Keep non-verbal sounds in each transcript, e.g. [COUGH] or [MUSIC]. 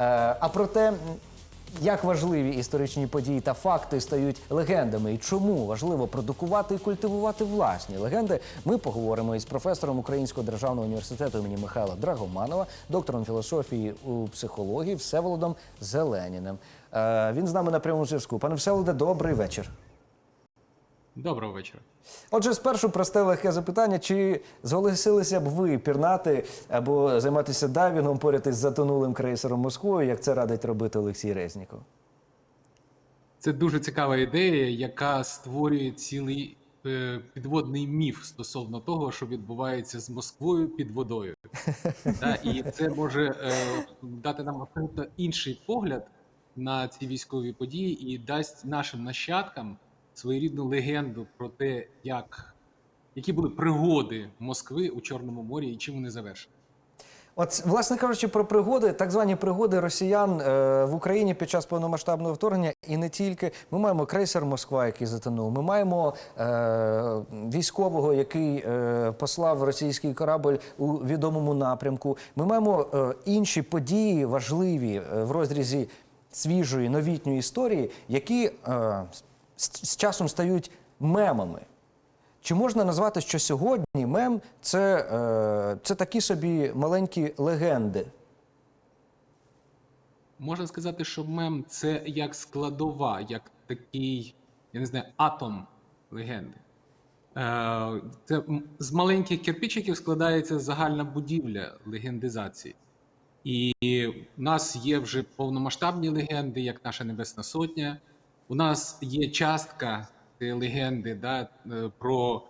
Е, А про те, як важливі історичні події та факти стають легендами, і чому важливо продукувати і культивувати власні легенди, ми поговоримо із професором Українського державного університету імені Михайла Драгоманова, доктором філософії у психології Всеволодом Зеленіним. Е, Він з нами на прямому зв'язку. Пане Всеволоде, добрий вечір. Доброго вечора. Отже, спершу просте легке запитання: чи зголосилися б ви пірнати або займатися дайвінгом поряд із затонулим крейсером Москвою, як це радить робити Олексій Резніков? Це дуже цікава ідея, яка створює цілий е, підводний міф стосовно того, що відбувається з Москвою під водою. [LAUGHS] Та, і це може е, дати нам абсолютно інший погляд на ці військові події і дасть нашим нащадкам своєрідну легенду про те, як, які були пригоди Москви у Чорному морі і чим вони завершили. От, власне кажучи, про пригоди, так звані пригоди росіян е, в Україні під час повномасштабного вторгнення, і не тільки. Ми маємо крейсер Москва, який затонув. Ми маємо е, військового, який е, послав російський корабль у відомому напрямку. Ми маємо е, інші події важливі е, в розрізі свіжої новітньої історії, які е, з, часом стають мемами. Чи можна назвати, що сьогодні мем це, е, це такі собі маленькі легенди? Можна сказати, що мем це як складова, як такий, я не знаю, атом легенди. Е, Це з маленьких кирпичиків складається загальна будівля легендизації. І в нас є вже повномасштабні легенди, як наша Небесна Сотня. У нас є частка легенди да, е, про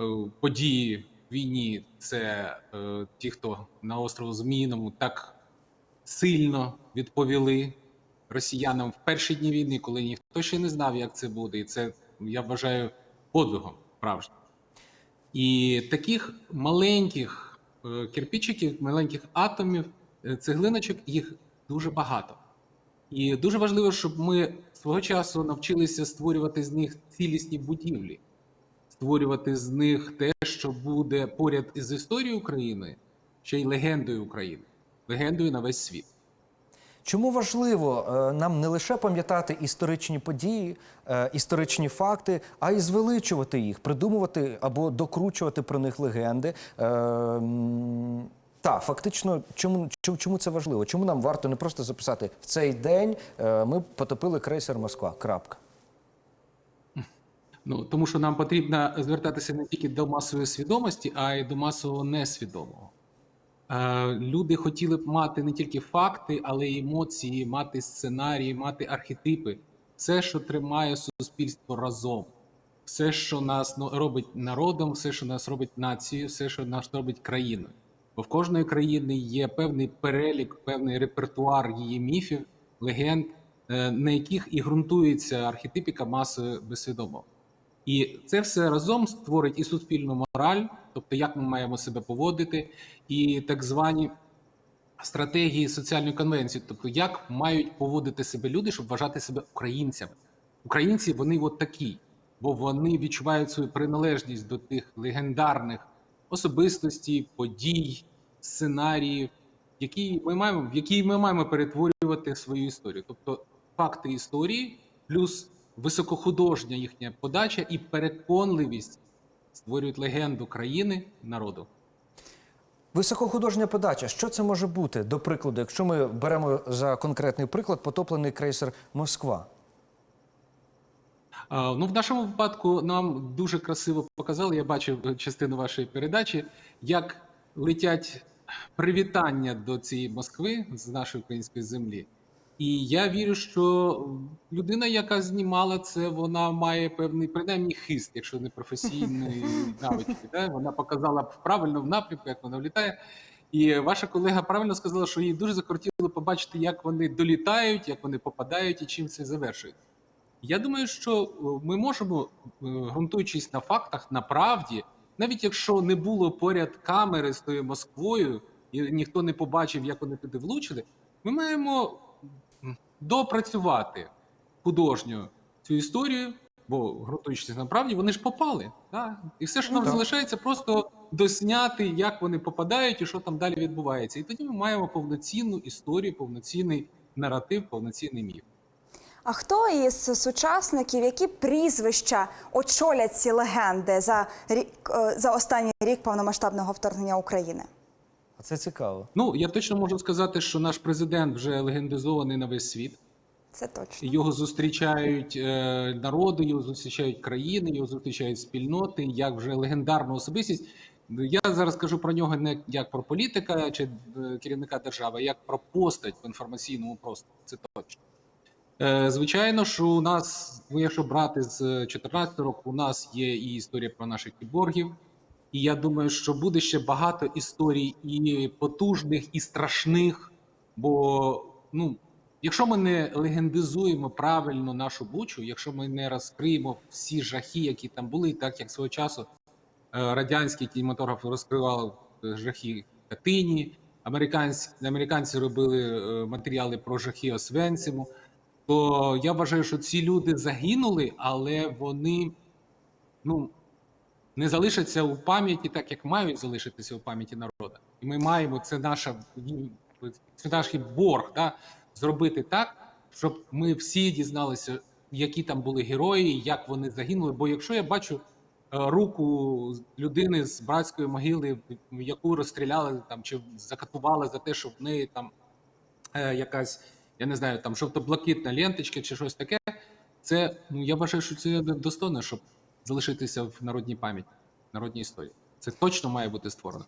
е, події в війні. Це е, ті, хто на острову Зміїному так сильно відповіли росіянам в перші дні війни, коли ніхто ще не знав, як це буде. І це я вважаю подвигом справжнім. І таких маленьких е, кирпичиків, маленьких атомів, цеглиночок, їх дуже багато. І дуже важливо, щоб ми свого часу навчилися створювати з них цілісні будівлі, створювати з них те, що буде поряд із історією України, ще й легендою України, легендою на весь світ. Чому важливо е, нам не лише пам'ятати історичні події, е, історичні факти, а й звеличувати їх, придумувати або докручувати про них легенди? Е, та, фактично, чому, чому, чому це важливо? Чому нам варто не просто записати в цей день е, ми потопили крейсер Москва? Крапка. Ну тому що нам потрібно звертатися не тільки до масової свідомості, а й до масового несвідомого. Е, люди хотіли б мати не тільки факти, але й емоції, мати сценарії, мати архетипи, все, що тримає суспільство разом, все, що нас ну, робить народом, все, що нас робить нацією, все, що нас робить країною. Бо в кожної країни є певний перелік, певний репертуар її міфів, легенд, е, на яких і ґрунтується архетипіка маси безсвідомого. І це все разом створить і суспільну мораль, тобто як ми маємо себе поводити, і так звані стратегії соціальної конвенції, тобто як мають поводити себе люди, щоб вважати себе українцями. Українці вони от такі, бо вони відчувають свою приналежність до тих легендарних особистостей, подій, сценаріїв, які ми маємо, в які ми маємо перетворювати свою історію. Тобто факти історії плюс високохудожня їхня подача і переконливість створюють легенду країни народу. Високохудожня подача. Що це може бути? До прикладу, якщо ми беремо за конкретний приклад потоплений крейсер Москва. Ну, в нашому випадку нам дуже красиво показали. Я бачив частину вашої передачі, як летять привітання до цієї Москви з нашої української землі. І я вірю, що людина, яка знімала це, вона має певний принаймні хист, якщо не професійний [LAUGHS] навички. Да? Вона показала правильно в напрямку, як вона влітає. І ваша колега правильно сказала, що їй дуже закортіло побачити, як вони долітають, як вони попадають і чим це завершують. Я думаю, що е, ми можемо, е, ґрунтуючись на фактах, на правді, навіть якщо не було поряд камери з тою Москвою, і ніхто не побачив, як вони туди влучили, ми маємо допрацювати художньо цю історію, бо ґрунтуючись на правді, вони ж попали. Да? І все, що нам так. залишається, просто досняти, як вони попадають і що там далі відбувається. І тоді ми маємо повноцінну історію, повноцінний наратив, повноцінний міф. А хто із сучасників, які прізвища очолять ці легенди за рік е, за останній рік повномасштабного вторгнення України? А це цікаво. Ну я точно можу сказати, що наш президент вже легендизований на весь світ. Це точно. Його зустрічають е, народи, його зустрічають країни, його зустрічають спільноти як вже легендарну особистість. Я зараз кажу про нього не як про політика чи е, керівника держави, а як про постать в інформаційному просторі. Це точно. Е, Звичайно, що у нас, якщо брати з 2014 року, у нас є і історія про наших кіборгів. І я думаю, що буде ще багато історій і потужних, і страшних. Бо ну, якщо ми не легендизуємо правильно нашу бучу, якщо ми не розкриємо всі жахи, які там були, так як свого часу е, радянський кінематограф розкривав е, жахи Катині, американці, американці робили е, матеріали про жахи Освенциму, то я вважаю, що ці люди загинули, але вони ну, не залишаться у пам'яті так, як мають залишитися у пам'яті народу. І ми маємо це наша це наш борг, да, зробити так, щоб ми всі дізналися, які там були герої, як вони загинули. Бо якщо я бачу е, руку людини з братської могили, яку розстріляли там чи закатували за те, що в неї там е, якась, я не знаю, там жовто-блакитна ленточка чи щось таке, це ну я вважаю, що це достойно, щоб залишитися в народній пам'яті, народній історії. Це точно має бути створено.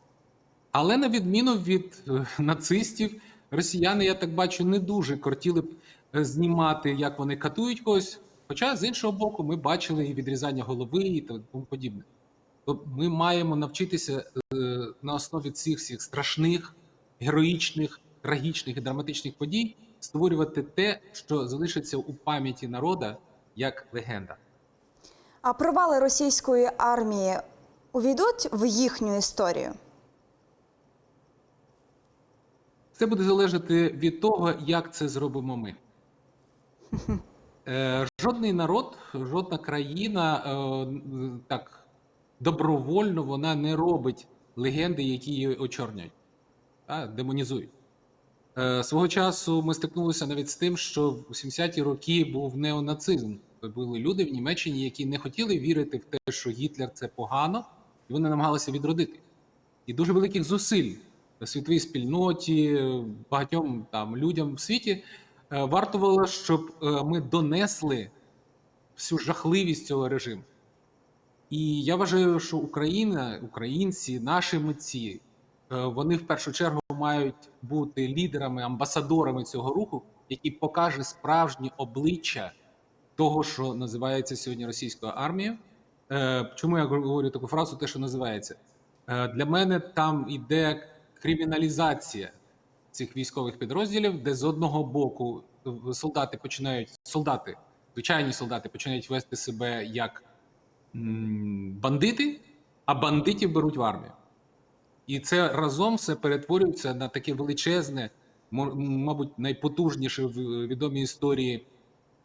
Але на відміну від е, нацистів, росіяни, я так бачу, не дуже хотіли б е, знімати, як вони катують когось. Хоча з іншого боку, ми бачили і відрізання голови і тому подібне. То ми маємо навчитися е, на основі цих всіх страшних, героїчних, трагічних і драматичних подій створювати те, що залишиться у пам'яті народа як легенда. А провали російської армії увійдуть в їхню історію? Це буде залежати від того, як це зробимо ми. Е, Жодний народ, жодна країна е, так добровольно вона не робить легенди, які її очорняють, та, демонізують. Е, Свого часу ми стикнулися навіть з тим, що в 70-ті роки був неонацизм. Були люди в Німеччині, які не хотіли вірити в те, що Гітлер це погано, і вони намагалися відродити. І дуже великих зусиль в світовій спільноті, багатьом там людям в світі е, вартувало, щоб е, ми донесли всю жахливість цього режиму. І я вважаю, що Україна, українці, наші митці, вони в першу чергу мають бути лідерами, амбасадорами цього руху, який покаже справжнє обличчя того, що називається сьогодні російською армією. Е, Чому я говорю таку фразу, те, що називається? Е, Для мене там іде криміналізація цих військових підрозділів, де з одного боку е, солдати починають солдати, звичайні солдати починають вести себе як бандити, а бандитів беруть в армію. І це разом все перетворюється на таке величезне, мабуть, найпотужніше в відомій історії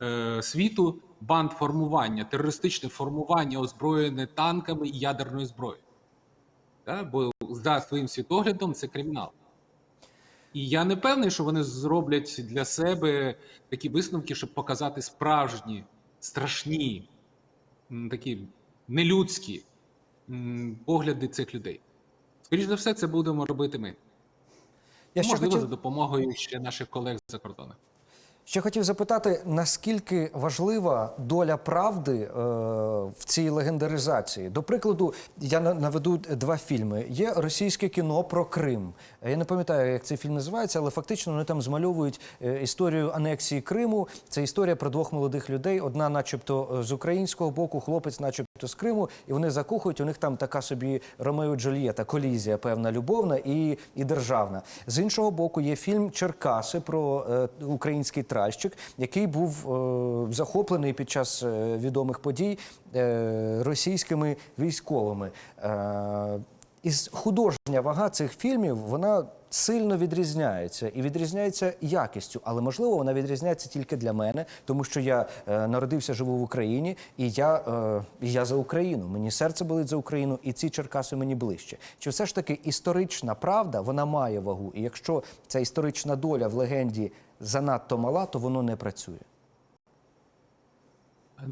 е, світу бандформування, терористичне формування, озброєне танками і ядерною зброєю. Бо за своїм світоглядом це кримінал. І я не певний, що вони зроблять для себе такі висновки, щоб показати справжні, страшні, такі нелюдські погляди цих людей. Скоріше за все, це будемо робити ми. Я ще Можливо, хотів... за допомогою ще наших колег за кордоном. Ще хотів запитати, наскільки важлива доля правди е, в цій легендаризації? До прикладу, я на- наведу два фільми. Є російське кіно про Крим. Я не пам'ятаю, як цей фільм називається, але фактично вони там змальовують е, історію анексії Криму. Це історія про двох молодих людей. Одна, начебто, з українського боку, хлопець, начебто, з Криму, і вони закохують. У них там така собі Ромео Джульєта, колізія, певна любовна і, і державна. З іншого боку, є фільм Черкаси про е, український тральщик, який був е, захоплений під час е, відомих подій е, російськими військовими. Е, і художня вага цих фільмів вона сильно відрізняється і відрізняється якістю, але можливо вона відрізняється тільки для мене, тому що я е, народився, живу в Україні, і я, е, я за Україну. Мені серце болить за Україну, і ці Черкаси мені ближче. Чи все ж таки історична правда вона має вагу? І якщо ця історична доля в легенді занадто мала, то воно не працює.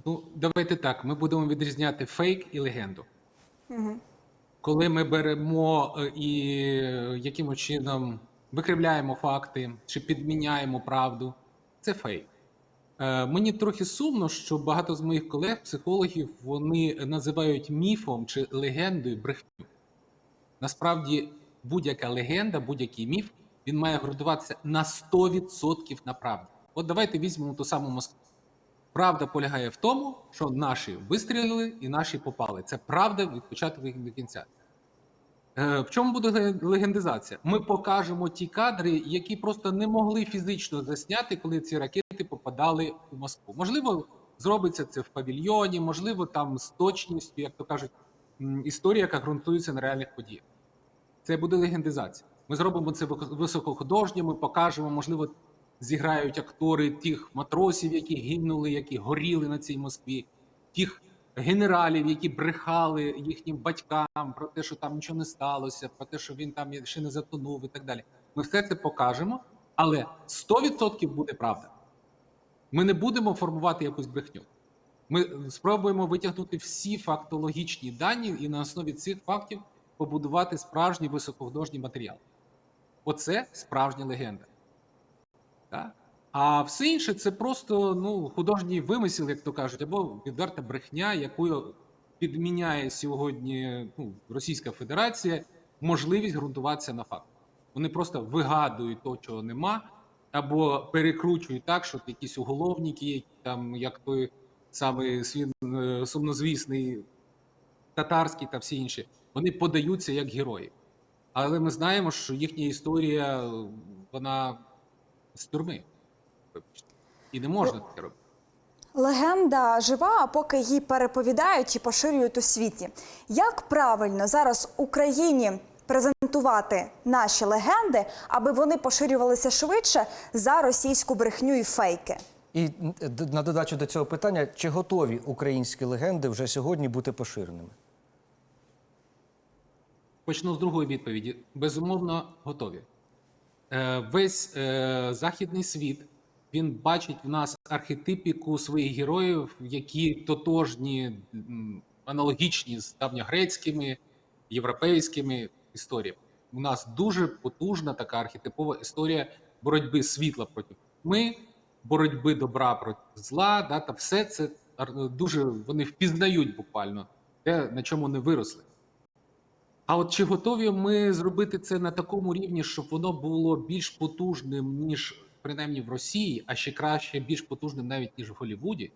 Ну, давайте так. Ми будемо відрізняти фейк і легенду. Коли ми беремо е, і е, якимось чином викривляємо факти чи підміняємо правду, це фейк. Е, Мені трохи сумно, що багато з моїх колег, психологів, вони називають міфом чи легендою брехню. Насправді, будь-яка легенда, будь-який міф, він має ґрунтуватися на 100% на правді. От давайте візьмемо ту саму Москву. Правда полягає в тому, що наші вистрілили і наші попали. Це правда від початку до кінця. Е, в чому буде легендизація? Ми покажемо ті кадри, які просто не могли фізично засняти, коли ці ракети попадали у Москву. Можливо, зробиться це в павільйоні, можливо, там з точністю, як то кажуть, історія, яка ґрунтується на реальних подіях. Це буде легендизація. Ми зробимо це високо- високохудожньо, ми покажемо, можливо, зіграють актори тих матросів, які гинули, які горіли на цій Москві, тих генералів, які брехали їхнім батькам про те, що там нічого не сталося, про те, що він там ще не затонув, і так далі. Ми все це покажемо, але 100% буде правда. Ми не будемо формувати якусь брехню. Ми спробуємо витягнути всі фактологічні дані і на основі цих фактів побудувати справжній високохудожній матеріал. Оце справжня легенда. А все інше це просто ну, художній вимисел, як то кажуть, або відверта брехня, якою підміняє сьогодні ну, Російська Федерація можливість ґрунтуватися на фактах. Вони просто вигадують то, чого нема, або перекручують так, що якісь уголовники, там, як той самий е, сумнозвісний татарський та всі інші, вони подаються як герої. Але ми знаємо, що їхня історія вона з тюрми. І не можна таке робити. Легенда жива, а поки її переповідають і поширюють у світі. Як правильно зараз Україні презентувати наші легенди, аби вони поширювалися швидше за російську брехню і фейки? І на додачу до цього питання: чи готові українські легенди вже сьогодні бути поширеними? Почну з другої відповіді. Безумовно, готові. Е, Весь е, західний світ він бачить в нас архетипіку своїх героїв, які тотожні, аналогічні з давньогрецькими, європейськими історіями. У нас дуже потужна така архетипова історія боротьби світла проти тьми, боротьби добра проти зла. Да, та все це дуже вони впізнають буквально те, на чому не виросли. А от чи готові ми зробити це на такому рівні, щоб воно було більш потужним, ніж принаймні в Росії, а ще краще, більш потужним навіть ніж в Голлівуді?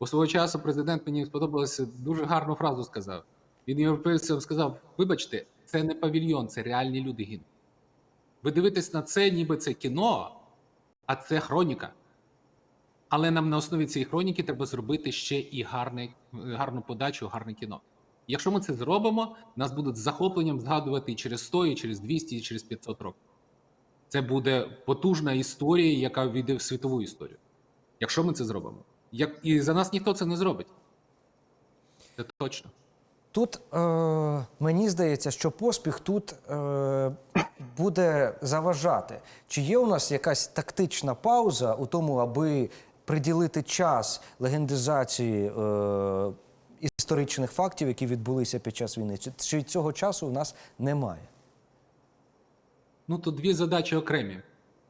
Бо свого часу президент мені сподобалося дуже гарну фразу сказав. Він європейцям сказав: вибачте, це не павільйон, це реальні люди гинуть. Ви дивитесь на це, ніби це кіно, а це хроніка. Але нам на основі цієї хроніки треба зробити ще і гарне, гарну подачу, гарне кіно. Якщо ми це зробимо, нас будуть з захопленням згадувати і через 100, і через 200, і через 500 років. Це буде потужна історія, яка війде в світову історію. Якщо ми це зробимо. Як... І за нас ніхто це не зробить. Це точно. Тут е, мені здається, що поспіх тут е, буде заважати. Чи є у нас якась тактична пауза у тому, аби приділити час легендизації е, історичних фактів, які відбулися під час війни? Чи, цього часу у нас немає? Ну тут дві задачі окремі.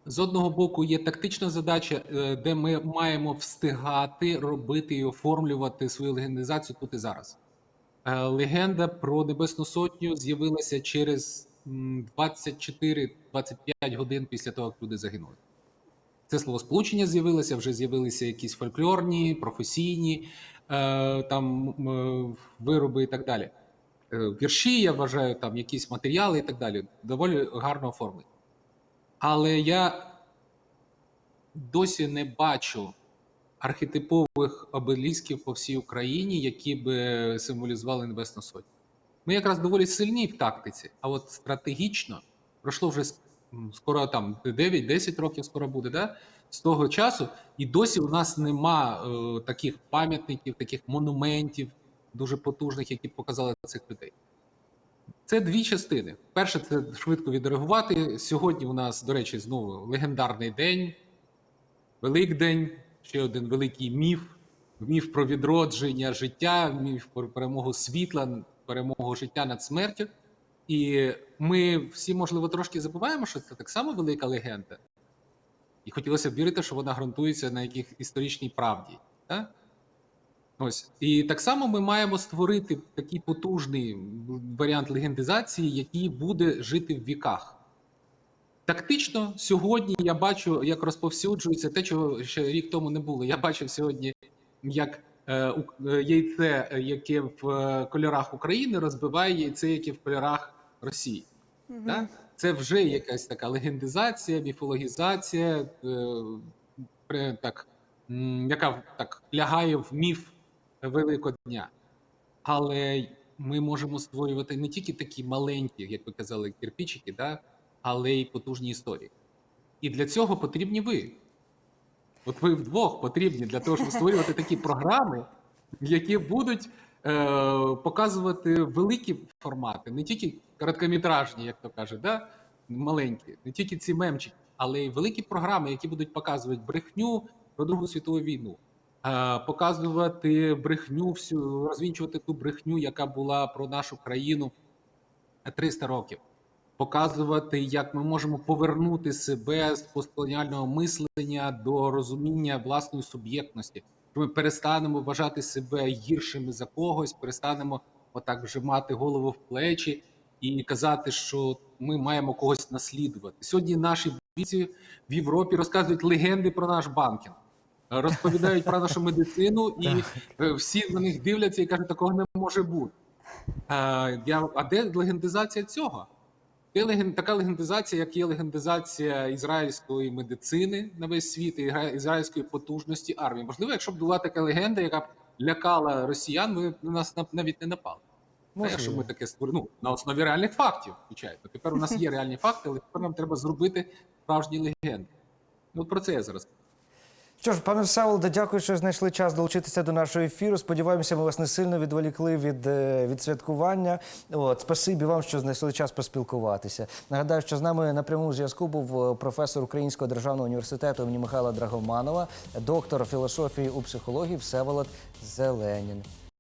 З одного боку, є тактична задача, е, де ми маємо встигати робити і оформлювати свою легендизацію тут і зараз. Е, Легенда про Небесну Сотню з'явилася через м, 24-25 годин після того, як люди загинули. Це словосполучення з'явилося, вже з'явилися якісь фольклорні, професійні е, там м, вироби і так далі. Е, Вірші, я вважаю, там якісь матеріали і так далі. Доволі гарно оформлені. Але я досі не бачу архетипових обелісків по всій Україні, які би символізували Небесну Сотню. Ми якраз доволі сильні в тактиці, а от стратегічно пройшло вже скоро там 9-10 років скоро буде, да? з того часу, і досі у нас нема е, таких пам'ятників, таких монументів дуже потужних, які показали цих людей. Це дві частини. Перше, це швидко відреагувати. Сьогодні у нас, до речі, знову легендарний день. Великдень, ще один великий міф, міф про відродження життя, міф про перемогу світла, перемогу життя над смертю. І ми всі, можливо, трошки забуваємо, що це так само велика легенда. І хотілося б вірити, що вона ґрунтується на яких історичній правді. Так? Ось. І так само ми маємо створити такий потужний варіант легендизації, який буде жити в віках. Тактично сьогодні я бачу, як розповсюджується те, чого ще рік тому не було. Я бачив сьогодні, як е, е, яйце, яке в е, кольорах України, розбиває яйце, яке в кольорах Росії. Так? Це вже якась така легендизація, міфологізація, е, так, яка так лягає в міф Великодня. Але ми можемо створювати не тільки такі маленькі, як ви казали, кирпичики, да? але й потужні історії. І для цього потрібні ви. От ви вдвох потрібні для того, щоб створювати такі програми, які будуть показувати великі формати, не тільки короткометражні, як то кажуть, да? маленькі, не тільки ці мемчики, але й великі програми, які будуть показувати брехню про Другу світову війну, е, показувати брехню, всю розвінчувати ту брехню, яка була про нашу країну 300 років. Показувати, як ми можемо повернути себе з постколоніального мислення до розуміння власної суб'єктності. Ми перестанемо вважати себе гіршими за когось, перестанемо отак вжимати голову в плечі і казати, що ми маємо когось наслідувати. Сьогодні наші бійці в Європі розказують легенди про наш банкінг, розповідають про нашу медицину, і е, всі на них дивляться і кажуть, такого не може бути. А, я, а де легендизація цього? Є леген, така легендизація, як є легендизація ізраїльської медицини на весь світ, і ізраїльської потужності армії. Можливо, якщо б була така легенда, яка б лякала росіян, ми на нас нав- навіть не напали. А якщо ми таке створили ну, на основі реальних фактів, звичайно. Тепер у нас є реальні факти, але тепер нам треба зробити справжні легенди. Ну, про це я зараз. Що ж, пане Всеволоде, дякую, що знайшли час долучитися до нашого ефіру. Сподіваємося, ми вас не сильно відволікли від, е, від святкування. От, спасибі вам, що знайшли час поспілкуватися. Нагадаю, що з нами на прямому зв'язку був е, професор Українського державного університету імені Михайла Драгоманова, доктор філософії у психології Всеволод Зеленін.